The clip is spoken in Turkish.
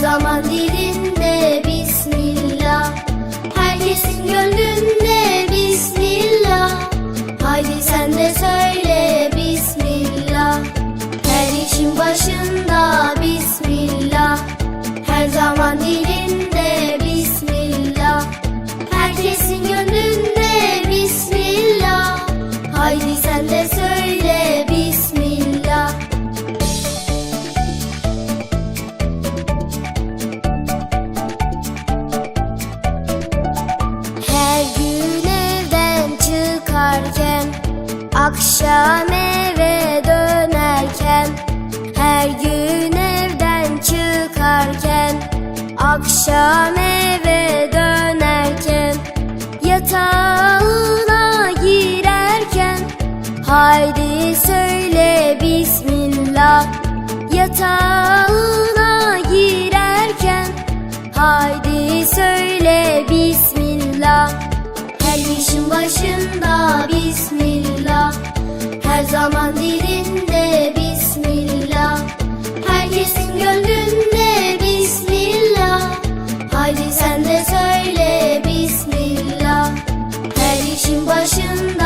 zaman dilinde Bismillah. Herkesin gönlünde Bismillah. Haydi sen de söyle Bismillah. Her işin başında Akşam eve dönerken Her gün evden çıkarken Akşam eve dönerken Yatağına girerken Haydi söyle Bismillah Yatağa zaman dilinde Bismillah. Herkesin gönlünde Bismillah. Haydi söyle Bismillah. Her işin başında